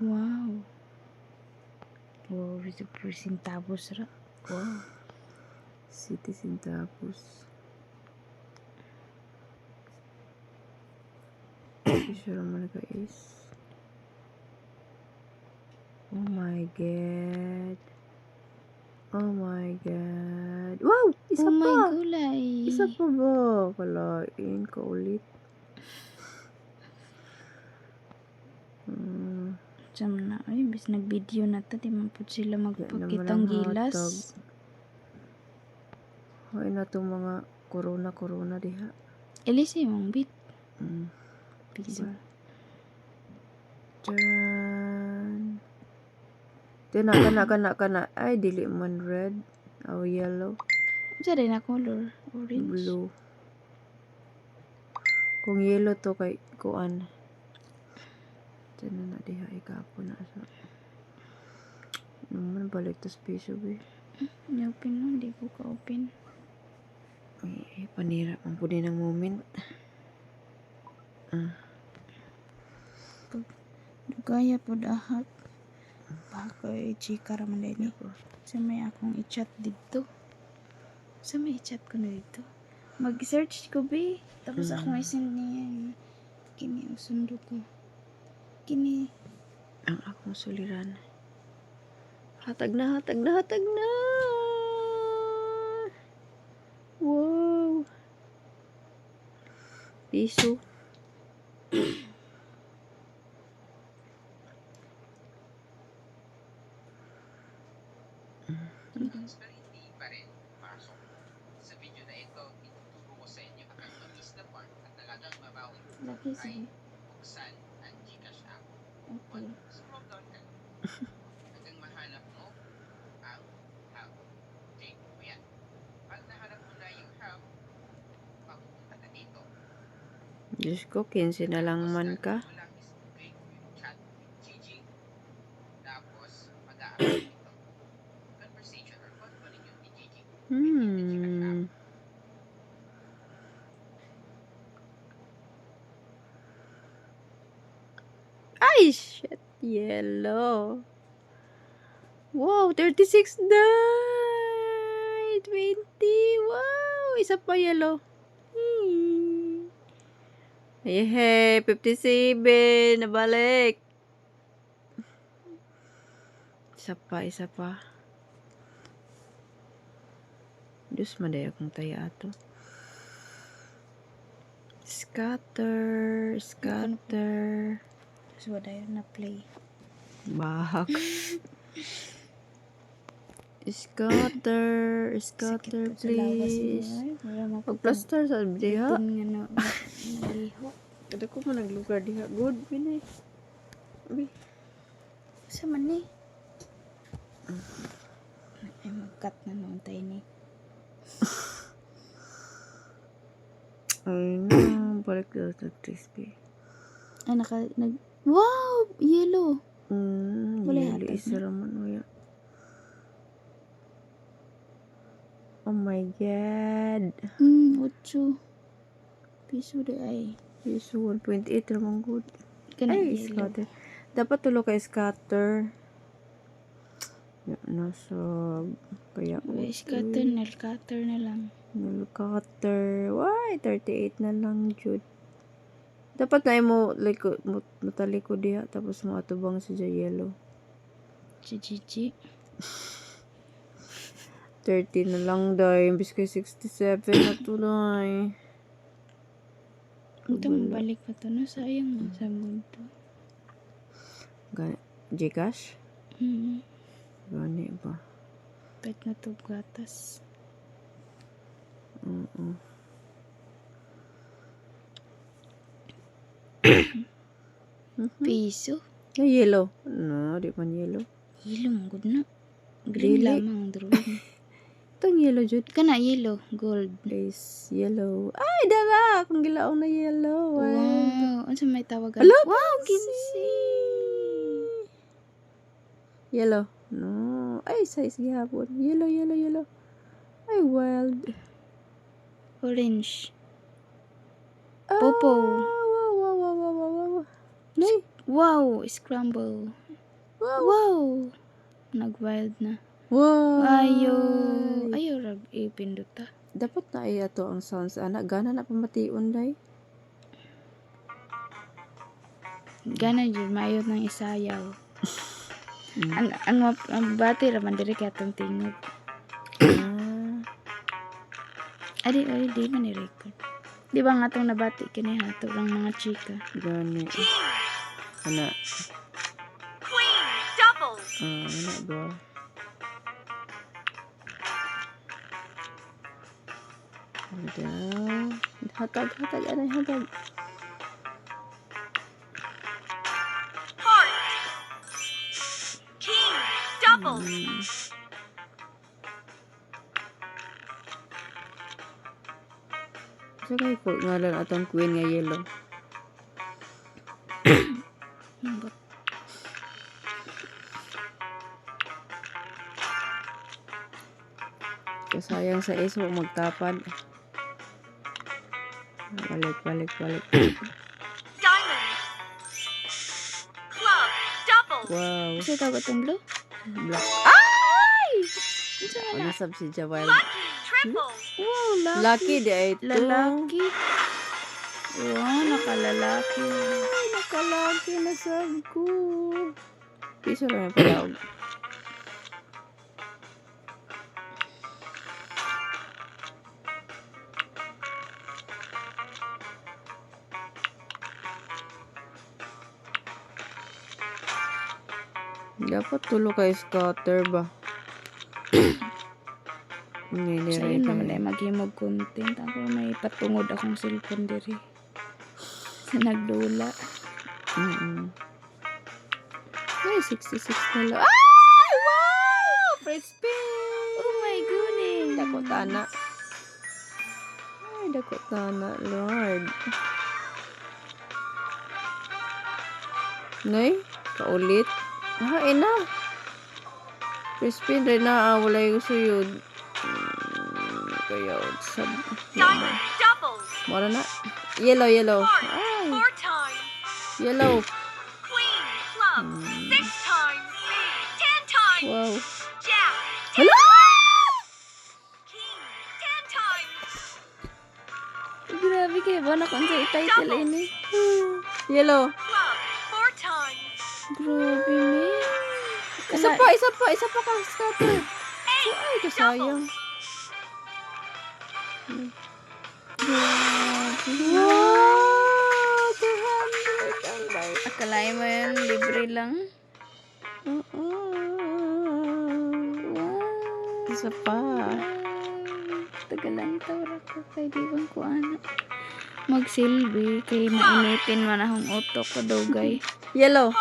Wow. Wow, itu presentable ra. Wow. Citizen tapos. Picture naman guys. Oh my god. Oh my god. Wow! Isa oh pa! my gulay. Isa pa ba? Kalain ka ulit. Hmm, Jam na. Ay, bis nag-video na to. Di man po sila magpakitang ang gilas. Ay na itong mga corona-corona diha. Elise yung bit. Mm. Diba? Charan. Kana, kana, kana, kana. Ay, dili man red. Oh, yellow. Sa rin na color. Orange. Blue. Kung yellow to kay kuan. Diyan na diha ikapo na sa. Naman balik to space be. Ni-open no. Di ko ka-open. Ay, panira ang pudi ng moment. Ah, Dugaya po dahat. Baka i-chika raman din eh. ako. Sa may akong i-chat dito. Sa may i-chat ko na dito. Mag-search ko be. Tapos Mm. akong isend niya. Kini ang sundo ko. Kini. Ang akong suliran. Hatag na, hatag na, hatag na. Wow. Piso. Pero hindi pa rin pasok. Sa video na ito, ituturo ko sa inyo ang mabilis na part at talagang mabawang Laki ay sige. buksan ang Gcash app. Okay. Scroll down ka. Hanggang mahanap mo ang hub. Okay, o yan. Pag nahanap mo na yung hub, papupunta ka dito. Diyos ko, 15 na lang man ka. Hmm. Ay, shit. Yellow. Wow, 36 na. 20. Wow, isa pa yellow. Hmm. Hey, 57. Nabalik. Isa pa, isa pa. Diyos madaya kong taya ato. Scatter, scatter. So, wala na play. Bahak. Scatter, scatter, please. Pag-plaster sa diha. Tin nga na, na, naliho. Kada ko mo naglugar diha. Good, binay. Abi. Sa man ni? Ay, mag-cut na noon tayo ni. Ay na, balik daw sa crispy. Ay, naka, nag, wow! Yellow! Mm, Wala yelo yata isa raman wala. Oh my god. Hmm, 8. Piso de ay. Yes, 1.8 raman good. Ay, scatter. Dapat tulo kay scatter. Nasa kaya Ay, scatter, nail cutter na lang. Nail cutter. Why? 38 na lang, Jude. Dapat na mo, like, mo, matali ko diha, tapos mo atubang sa yellow. Si Gigi. 30 na lang, day. Imbis kay 67 na to, day. Ito, mabalik pa to. No, sayang mo sa mundo. Gcash? Hmm. Gani ba? Pet na to gatas. Oo. Piso? Ay, yellow. No, di man yellow. Yellow, good na. Green Dili. lamang, drawing. Itong yellow, Jude. Kana yellow, gold. Is yellow. Ay, dara! Kung gilaong na yellow. Ay. Wow. Ano sa may tawagan? Ala, wow, kinsi! Yellow. No. Ay, size gihapon. Yellow, yellow, yellow. Ay, wild. Orange. Ah, Popo. wow, wow, wow, wow, wow, wow. Nay. Wow, scramble. Wow. Wow! Nag-wild na. Wow. Ayo. Ayo rag ipindot ta. Dapat na ay ato ang sounds anak gana na pamation day. Gana jud mayot ng isayaw. Mm. Ang ang, ang bati raman diri kay atong tingog. Ah. Adi adi di man ni record. Di ba nga atong nabati kini hato lang mga chika. Gani. Ana. Queen, double. Ah, ana ba? Ada. Hatag, hatag, hatag. Heart. King, double. Hmm. Sa kay ko atong queen nga yellow. Lambot. Kasayang sa iso magtapad. Balik, balik, balik. Wow. Kasi tawag itong blue? Black. Ay! Ano na? sab si? Lucky, triple. Wow, lucky. Lucky di ay ito. Lalaki. Wow, nakalalaki. Ay, nakalaki na sab ko. Piso lang yung Dapat tulo kay scatter ba? Hindi Sa rin yun naman ay maghimog content. Ako may patungod akong cellphone diri. Sa nagdula. Mm-mm. Ay, 66 na lang. Ay, wow! Fred spin! Oh my goodness. Dakot ana. Ay, dakot ana, Lord. Nay, kaulit. Ah, ina. Crispin rin na, ah, wala yung suyod. Hmm, kaya, sab. Diamond, double. Mara na. Yellow, yellow. Ay, yellow. Hmm. Wow. Times. Grabe kayo ba? Nakon sa title ini. Yellow. Grabe me. Isa pa, isa pa, isa pa kang scatter. Ay, kasayang. Wow! 200 ang life. Akalain mo yun, libre lang. Oo. Wow. Isa pa. Tagalan tawra ko kay di bang ko ana. Magsilbi kay mainitin man akong utok ko dugay. Yellow.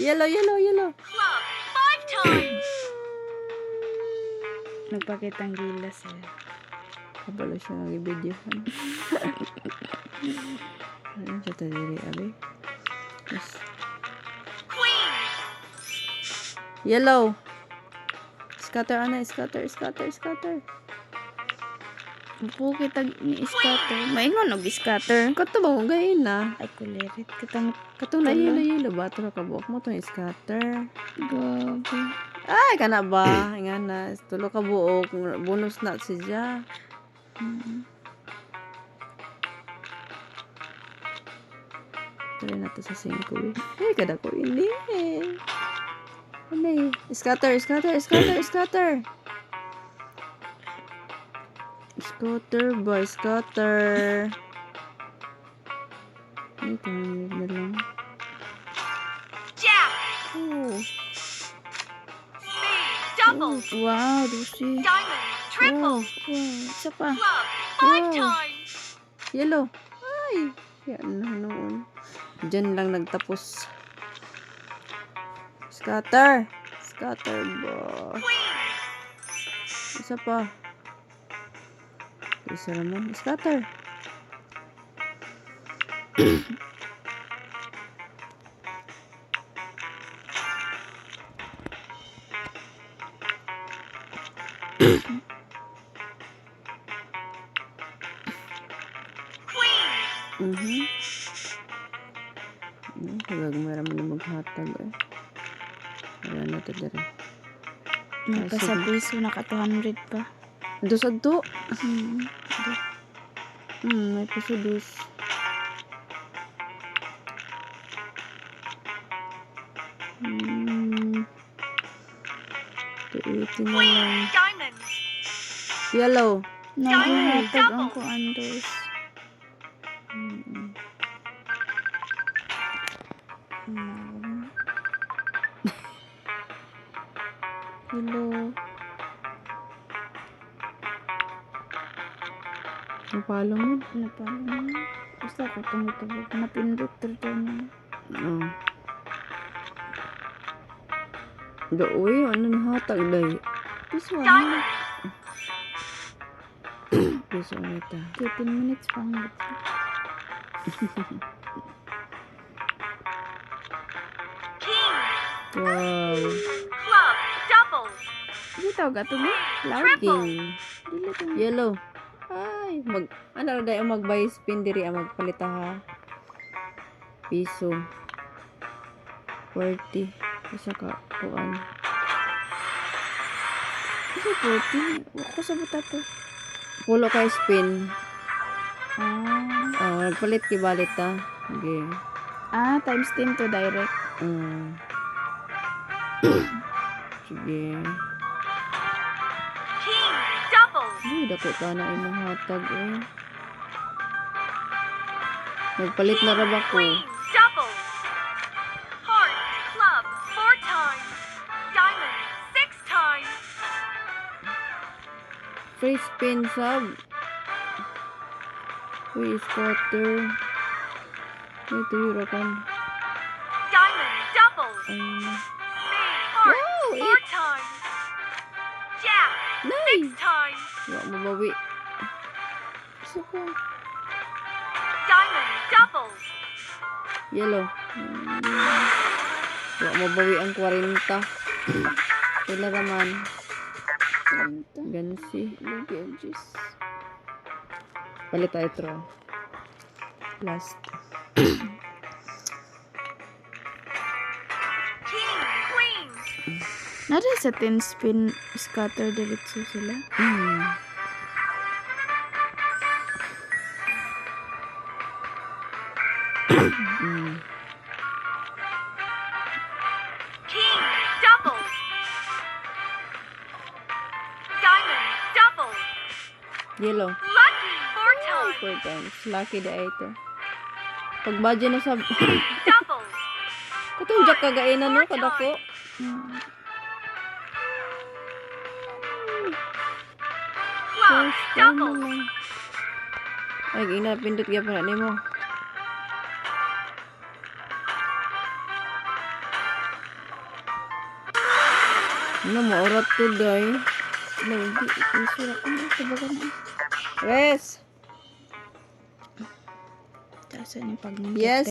Yellow, yellow, yellow. Club, five times. Nagpakitang gilas eh. Kabalo siya ng i-video. Ano siya ito diri, abi? Yes. Queen, Yellow. Scatter, ana. Scatter, scatter, scatter. Upo kita ni scatter. Maingon og scatter. Kato ba kung gayin na? Ay kulirit kitang Katong na Wala. yellow, yellow ba? Ito kabuok mo itong scatter. gabi. Ay, kana ba? Nga na. Tulo ka buok. Bonus na siya. Mm. Tuloy na to sa 5 eh. Ay, kada ko hindi eh. Ano eh? Scatter, scatter, scatter, scatter. Scatter ba? Scatter. Ay, tumingin na lang. Oh. double. Wow. Diamond, triple. Wow, isa pa. Wow. Yellow. Ay, yan na noon. Diyan lang nagtapos. Scatter. Scatter? Queen, Isa pa. Isa naman. Scatter. queen, Mhm. Hmm, Kagag meron mo na maghatag eh. Wala na to dere. May Ah, pa sa sige. piso, naka 200 pa. Dos adto. Hmm. Hmm, may pasudus. Hmm. Tuitin na lang. Diamonds. Yellow. Naghahatag ang kuandos. Hmm. Hmm. Hello. Napalo mo. Ano pa? Basta ako tumutubog. Napindot to na. Oh. Da, uy, ano ni hatag day? This one. Diamond. Piso ano ita. 15 minutes pa ang King. Wow. Club. Double. Hindi tawag ato mo? Loud. To. Yellow. Ay, mag ano ra day mag buy spin diri ang magpalit ha. Piso. 40. Isa ka kuan. Kasi 14. Ako sa buta to. Pulo kay spin. Ah. Oh, nagpalit ki balit ta. Okay. Ah, times 10 to direct. Mm. Sige. Uy, dako ka na imong hatag eh. Nagpalit na ra ba ko? Free spin sub. Uy, scatter. Ito yun kan. Diamond. Double. Heart. Wow, Four times. Jack. Nice! Six times. Wala mo bawi. Gusto ko. Diamond. Double. Yellow. Wala mo bawi ang 40. Pila raman. 30. Gansi. Lugi ang. Palit tayo throw. Last. Nara sa 10 spin scatter diretso sila. Mm. mm. King. Double. Diamond. Double. Yellow. Lucky. Four times. four times. Lucky da ito. Pag budget na sa... Double. Katong jack kagainan no, kadako. Hmm. Club. First time Double. na lang. Ay, ina, pindot kaya pa na mo. Ano mo, orat to, day. Lugi. Isura ko na sa baga na. Res! Tasa ni pag Yes.